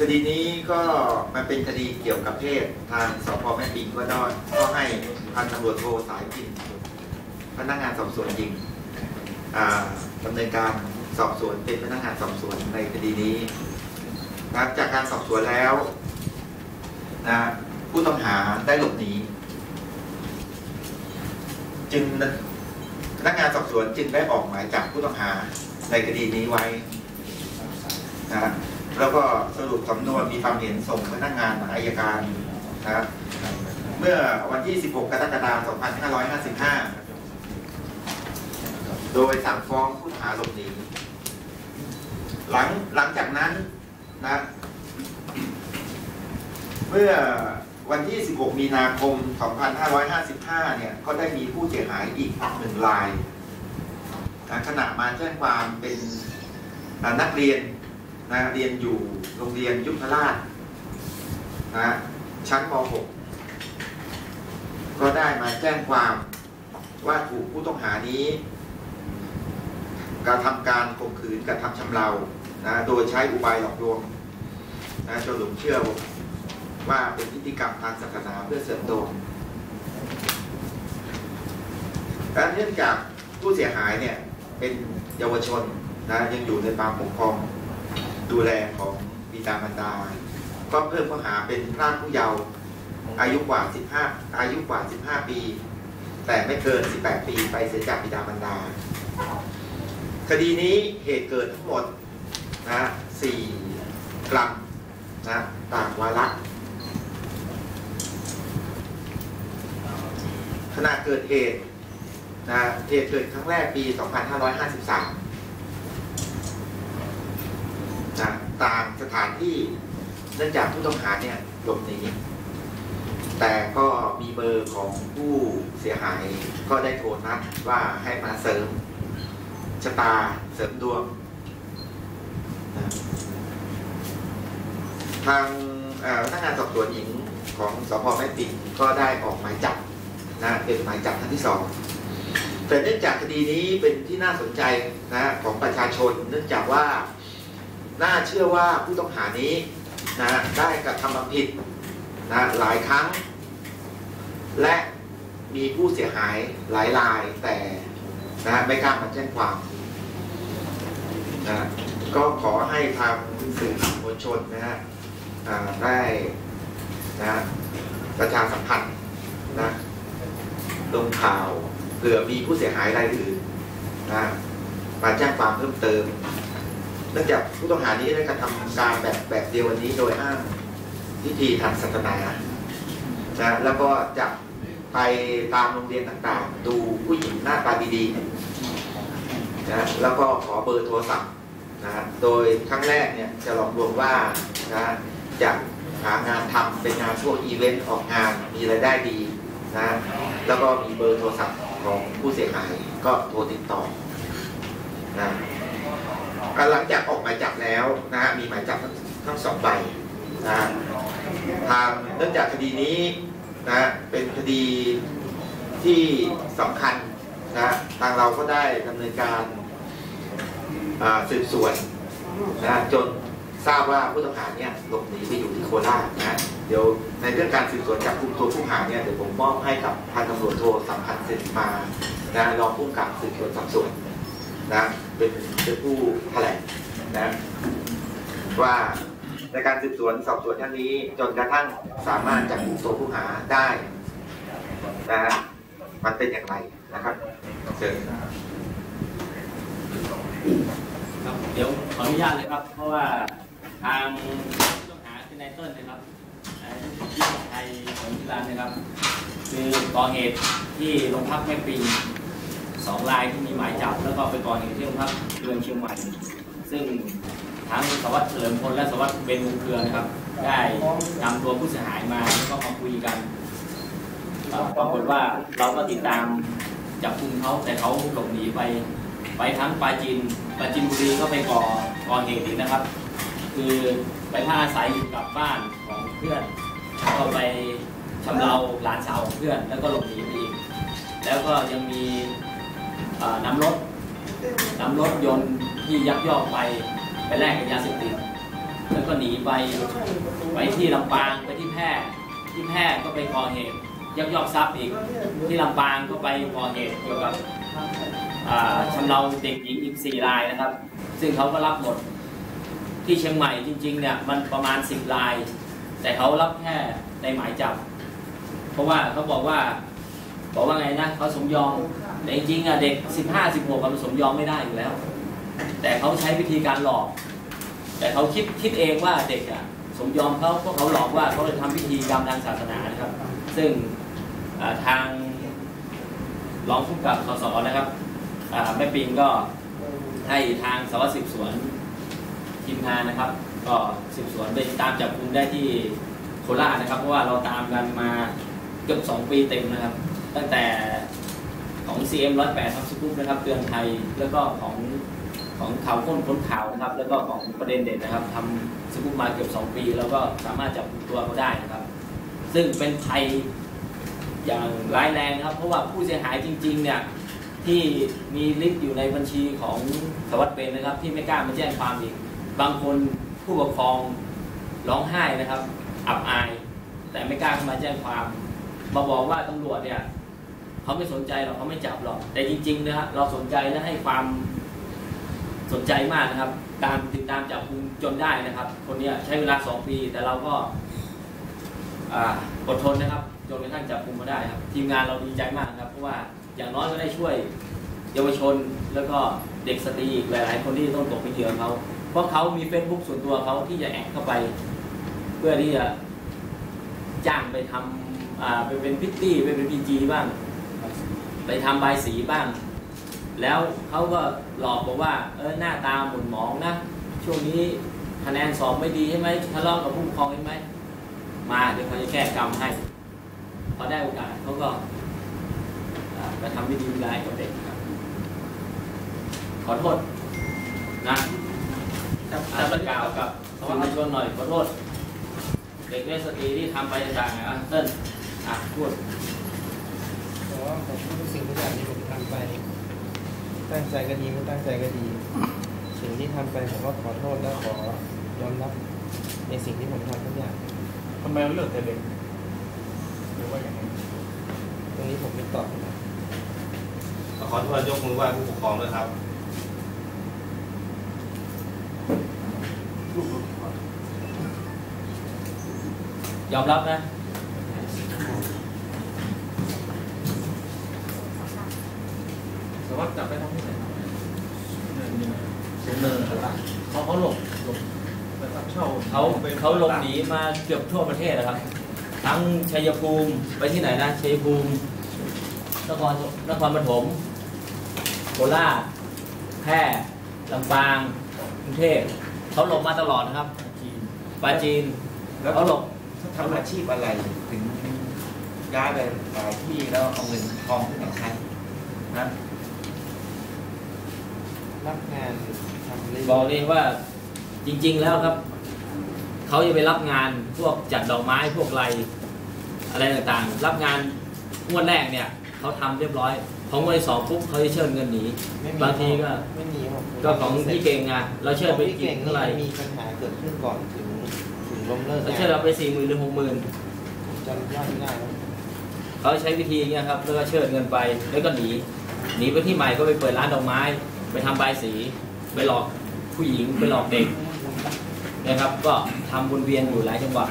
คดีนี้ก็มันเป็นคดีเกี่ยวกับเพศทางสพแม่ปิงก็ได้ก็ให้พันตำรวจโทสายพินพนักงานสอบสวนหญิงดำเนินการสอบสวนเป็นพนักงานสอบสวนในคดีนี้นะครับจากการสอบสวนแล้วนะผู้ต้องหาได้หลบหนีจึงพนักงานสอบสวนจึงได้ออกหมายจับผู้ต้องหาในคดีนี้ไว้นะ แล้วก็สรุปสำนวนมีความเห็นส่งพนักงานอายการนะครับเมื่อวันที่ 16 กรกฎาคม 2555 โดยสั่งฟ้องผู้ต้องหาหลบหนีหลังหลังจากนั้นนะ เมื่อวันที่ 16 มีนาคม 2555 เนี่ย ก็ได้มีผู้เสียหายอีกหนึ่งรายนะขณะมาแจ้งความเป็นนักเรียน นะเรียนอยู่โรงเรียนยุพราชนะชั้นม .6 ก็ได้มาแจ้งความว่าถูกผู้ต้องหานี้กระทำการข่มขืนกระทำชำเรานะโดยใช้อุบายหลอกลวงนะจนหลงเชื่อว่าเป็นพิธีกรรมทางศาสนาเพื่อเสริมดวงและเนื่องจากผู้เสียหายเนี่ยเป็นเยาวชนนะยังอยู่ในความปกครอง ดูแลของบิดามารดา ก็เพิ่มข้อหาเป็นพรากผู้เยาว์อายุกว่า 15 อายุกว่า 15 ปี แต่ไม่เกิน 18 ปีไปเสียจากบิดามารดา คดีนี้เหตุเกิดทั้งหมดนะ4กรัมนะต่างวาระขณะเกิดเหตุนะเหตุเกิดครั้งแรกปี 2553นะต่างส ถานที่เนื่องจากผู้ต้องหาเนี่ยหลบหนีแต่ก็มีเบอร์ของผู้เสียหายก็ได้โทรนัดว่าให้มาเสริมชะตาเสริมดวงทางพนักงานสอบสวนหญิงของสพแม่ปิงก็ได้ออกหมายจับนะเป็นหมายจับท่านที่สองแต่เนื่องจากคดีนี้เป็นที่น่าสนใจนะของประชาชน เนื่องจากว่า น่าเชื่อว่าผู้ต้องหานี้นะได้กระทำความผิดนะหลายครั้ง และมีผู้เสียหายหลายรายแต่นะไม่กล้ามาแจ้งความนะก็ขอให้ทางสื่อมวลชนนะฮะได้นะประชาสัมพันธ์นะลงข่าวเผื่อมีผู้เสียหายรายอื่นนะมาแจ้งความเพิ่มเติม นื่องจากผู้ต้องหานี้ได้กระทำการแบบแบบเดียววันนี้โดยอ้างพิธีทางศาสนานะแล้วก็จะไปตามโรงเรียนต่างๆ ดูผู้หญิงหน้าตาดีๆนะแล้วก็ขอเบอร์โทรศัพท์นะโดยครั้งแรกเนี่ยจะหลอกลวงว่านะจะหางานทำเป็นงานพวกอีเวนต์ออกงานมีรายได้ดีนะแล้วก็มีเบอร์โทรศัพท์ของผู้เสียหายก็โทรติดต่อนะ หลังจากออกหมายจับแล้วนะฮะมีหมายจับทั้งสองใบนะฮะทางเนื่องจากคดีนี้นะเป็นคดีที่สำคัญนะทางเราก็ได้ดำเนินการอ่าสืบสวนนะจนทราบว่าผู้ต้องหาเนี่ยหลบหนีไปอยู่ที่โคราชนะเดี๋ยวในเรื่องการสืบสวนจับกลุ่มตัวผู้ต้องหาเนี่ยเดี๋ยวผมมอบให้กับพันตำรวจโทสัมพันธ์เสนมานะรองผู้กำกับสืบสวนสอบสวน นะเป็นเป็นผู้แถลงนะว่าในการสืบสวนสอบสวนครั้งนี้ จนกระทั่งสามารถจับกลุ่มตัวผู้หาได้นะมันเป็นอย่างไรนะครับเชิญครับเดี๋ยวขออนุญาตเลยครับ เพราะว่าทางผู้ต้องหาคือนายเติ้ลนะครับที่ไทยของที่ร้านนะครับ คือก่อเหตุที่โรงพักแม่ปิง สองรายที่มีหมายจับแล้วก็ไปก่อเหตุที่โรงพักเรือนเชียงใหม่ ซึ่งทั้งสวัสดิ์เฉลิมพลและสวัสดิ์เบนวงเครือนะครับ ได้นำตัวผู้เสียหายมาแล้วก็มาคุยกันปรากฏว่าเราก็ติดตามจับกลุ่มเขาแต่เขาหลบหนีไป ไปทั้งปาจีนปาจีนบุรีก็ไปก่อก่อเหตุอีกนะครับ คือไปพักอาศัยอยู่กับบ้านของเพื่อนก็ไปชำเราหลานสาวของเพื่อนแล้วก็หลบหนีไปอีก แล้วก็ยังมี นำรถนำรถยนต์ที่ยักยอกไปไปแลกกับยาเสพติดแล้วก็หนีไปไปที่ลำปางไปที่แพร่ที่แพร่ก็ไปก่อเหตุยักยอกทรัพย์อีกที่ลำปางก็ไปก่อเหตุเกี่ยวกับชำเราเด็กหญิงอีกสี่รายนะครับ ซึ่งเขาก็รับหมดที่เชียงใหม่จริงๆเนี่ยมันประมาณสิบราย แต่เขารับแค่ในหมายจับ เพราะว่าเขาบอกว่าบอกว่าไงนะเขาสมยอม แต่จริงๆอะเด็ก 15 16มันสมยอมไม่ได้อยู่แล้ว แต่เขาใช้วิธีการหลอก แต่เขาคิดคิดเองว่าเด็กอะสมยอมเขาเพราะเขาหลอกว่าเขาจะทำพิธีกรรมทางศาสนานะครับ ซึ่งทางรองผู้กับสสนะครับแม่ปิงก็ให้ทางสารวัตรสืบสวนทีมงานนะครับ ก็สืบสวนไปตามจับกุมได้ที่โคราชนะครับ เพราะว่าเราตามกันมาเกือบ2ปีเต็มนะครับ ตั้งแต่ ของ CM 108ทับสกุปนะครับเตือนภัยแล้วก็ของของข่าวค้นค้นข่าวนะครับ แล้วก็ของประเด็นเด็ดนะครับทำสกุปมาเกือบ2 ปี แล้วก็สามารถจับตัวเขาได้นะครับ ซึ่งเป็นภัยอย่างร้ายแรงครับ เพราะว่าผู้เสียหายจริง ๆ เนี่ยที่มีลิสต์อยู่ในบัญชีของสวัสดิ์เป็นนะครับ ที่ไม่กล้ามาแจ้งความอีก บางคนผู้ปกครองร้องไห้นะครับ อับอาย แต่ไม่กล้าเข้ามาแจ้งความมาบอกว่าตำรวจเนี่ย เขาไม่สนใจหรอกเขาไม่จับหรอก แต่จริงๆนะครับเราสนใจและให้ความสนใจมากนะครับ ตามติดตามจับกุมจนได้นะครับ คนนี้ใช้เวลาสองปี แต่เราก็อดทนนะครับ จนกระทั่งจับกุมมาได้ครับ ทีมงานเราดีใจมากนะครับ เพราะว่าอย่างน้อยก็ได้ช่วยเยาวชนแล้วก็เด็กสตรีหลายๆ คนที่ต้องตกเป็นเหยื่อเขา เพราะเขามีเฟซบุ๊กส่วนตัวเขาที่จะแอดเข้าไป เพื่อที่จะจ้างไปทำไปเป็นพิตตี้ไปเป็นพีจีบ้าง ไปทำใบายสีบ้าง แล้วเขาก็หลอกบอกว่า เออหน้าตาหมุนหมองนะ ช่วงนี้คะแนนสอบไม่ดีใช่ไหมทะเลาะกับผู้ปกครองใช่ไหมมาเดี๋ยวเขาจะแก้กรรมให้พอได้โอกาสเขาก็อ่าไปทำไม่ดีไม่ร้ายกับเด็กครับ ขอโทษนะจับอาจับจจะกล่าวกับสวัสดิชนหน่อยขอโทษ เด็กเวสตรีที่ทำไปต่างๆอะเติ้ลอะพูดแต่ว่า ผมทุกสิ่งทุกอย่างที่ผมทำไป ตั้งใจก็ดีไม่ตั้งใจก็ดี สิ่งที่ทำไปผมก็ขอโทษและขอยอมรับในสิ่งที่ผมทำทุกอย่างทำไมเราเลือกแต่เด็กหรือว่าอย่างไรตรงนี้ผมไม่ตอบนะขอโทษยกมือไหว้ผู้ปกครองด้วยครับยอมรับนะ แต่ ว่าจับไปทำที่ไหนสูงเนินครับเขาเขาหลบหลบไปรับเช่าเขาเขาหลบหนีมาเกือบทั่วประเทศนะครับ ทั้งชัยภูมิไปที่ไหนนะชัยภูมินครนครปฐมโคราชแพร่ลำปางกรุงเทพเขาหลบมาตลอดนะครับปาจีนแล้วเขาหลบเขาทำอาชีพอะไรถึงย้ายไปหลายที่แล้วเอาเงินทองที่ไหนใช้นะ รับงานทำเรื่อยบอกเลยว่าจริง ๆ แล้วครับ เขาจะไปรับงานพวกจัดดอกไม้พวกไรอะไรต่างๆ รับงานงวดแรกเนี่ยเขาทำเรียบร้อย ของงวดที่สองปุ๊บเขาจะเชิญเงินหนี ไม่มีบางทีก็ ไม่มีครับผมก็ของพี่เก่งไงเราเชิญไปพี่กี่เก่งเท่าไหร่นี่มีปัญหาเกิดขึ้นก่อนถึงถึงล้มเลิกเรางาเชิญเรานไปสี่หมื่นหรือหกหมื่นผมจำยอดไม่ได้แล้วเขาใช้วิธีอย่างเงี้ยครับแล้วก็เชิญเงินไปแล้วก็หนีหนีไปที่ใหม่ก็ไปเปิดร้านดอกไม้ ไปทำใบายสี ไปหลอกผู้หญิงไปหลอกเด็กนะครับ ก็ทำวนเวียนอยู่หลายจังหวัด